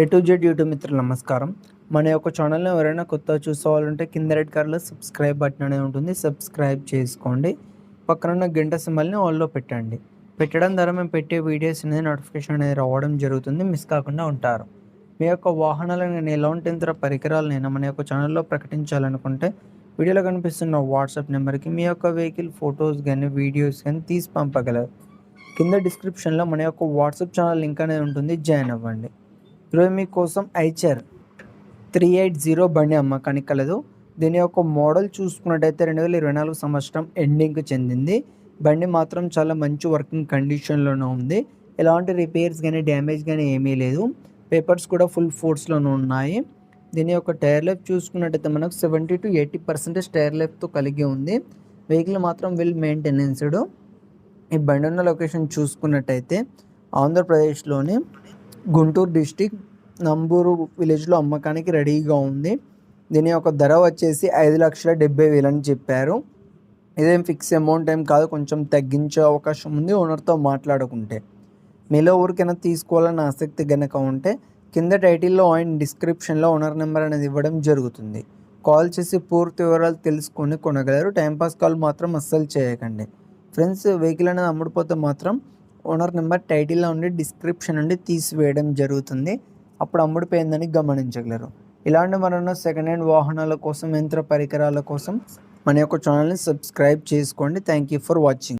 A to Z YouTube మిత్రులు నమస్కారం. మన యొక్క ఛానల్ని ఎవరైనా కొత్త చూసుకోవాలంటే కింద రెడ్ కలర్లో సబ్స్క్రైబ్ బటన్ అనేది ఉంటుంది. సబ్స్క్రైబ్ చేసుకోండి. పక్కన ఉన్న గంట సింబల్ని ఆల్లో పెట్టండి. పెట్టడం ద్వారా మేము పెట్టే వీడియోస్ అనేది నోటిఫికేషన్ అనేది రావడం జరుగుతుంది. మిస్ కాకుండా ఉంటారు. మీ యొక్క వాహనాలను నేను ఎలాంటి ఇతర పరికరాలనైనా మన యొక్క ఛానల్లో ప్రకటించాలనుకుంటే వీడియోలో కనిపిస్తున్న వాట్సాప్ నెంబర్కి మీ యొక్క వెహికల్ ఫొటోస్ కానీ వీడియోస్ కానీ తీసి పంపగలరు. కింద డిస్క్రిప్షన్లో మన యొక్క వాట్సాప్ ఛానల్ లింక్ అనేది ఉంటుంది. జాయిన్ అవ్వండి. ఈరోజు మీకోసం ఐచర్ త్రీ ఎయిట్ జీరో బండి అమ్మకానికి కలదు దీని యొక్క మోడల్ చూసుకున్నట్టయితే రెండు వేల ఇరవై నాలుగు సంవత్సరం ఎండింగ్కి చెందింది. బండి మాత్రం చాలా మంచి వర్కింగ్ కండిషన్లోనే ఉంది. ఎలాంటి రిపేర్స్ కానీ డ్యామేజ్ కానీ ఏమీ లేదు. పేపర్స్ కూడా ఫుల్ ఫోర్స్లోనే ఉన్నాయి. దీని యొక్క టైర్ లైఫ్ చూసుకున్నట్టయితే మనకు seventy to eighty percentage tyre లైఫ్తో కలిగి ఉంది. వెహికల్ మాత్రం వెల్ మెయింటెనెన్స్డ్ ఈ బండి ఉన్న లొకేషన్ చూసుకున్నట్టయితే ఆంధ్రప్రదేశ్లోని గుంటూరు డిస్టిక్ నంబూరు విలేజ్లో అమ్మకానికి రెడీగా ఉంది. దీని యొక్క ధర వచ్చేసి ఐదు లక్షల డెబ్బై వేలు అని చెప్పారు. ఇదేం ఫిక్స్ అమౌంట్ ఏం కాదు కొంచెం తగ్గించే అవకాశం ఉంది ఓనర్తో మాట్లాడుకుంటే. మీలో ఊరికైనా తీసుకోవాలని ఆసక్తి గనక ఉంటే కింద టైటిల్లో అండ్ డిస్క్రిప్షన్లో ఓనర్ నెంబర్ అనేది ఇవ్వడం జరుగుతుంది. కాల్ చేసి పూర్తి వివరాలు తెలుసుకొని కొనగలరు. టైంపాస్ కాల్ మాత్రం అస్సలు చేయకండి. ఫ్రెండ్స్ వెహికల్ అనేది అమ్ముడిపోతే మాత్రం ఓనర్ నెంబర్ టైటిల్లో ఉండి డిస్క్రిప్షన్ నుండి తీసివేయడం జరుగుతుంది. అప్పుడు అమ్ముడిపోయిందని గమనించగలరు. ఇలాంటి మరన్న సెకండ్ హ్యాండ్ వాహనాల కోసం యంత్ర పరికరాల కోసం మన యొక్క ఛానల్ని సబ్స్క్రైబ్ చేసుకోండి. Thank you for watching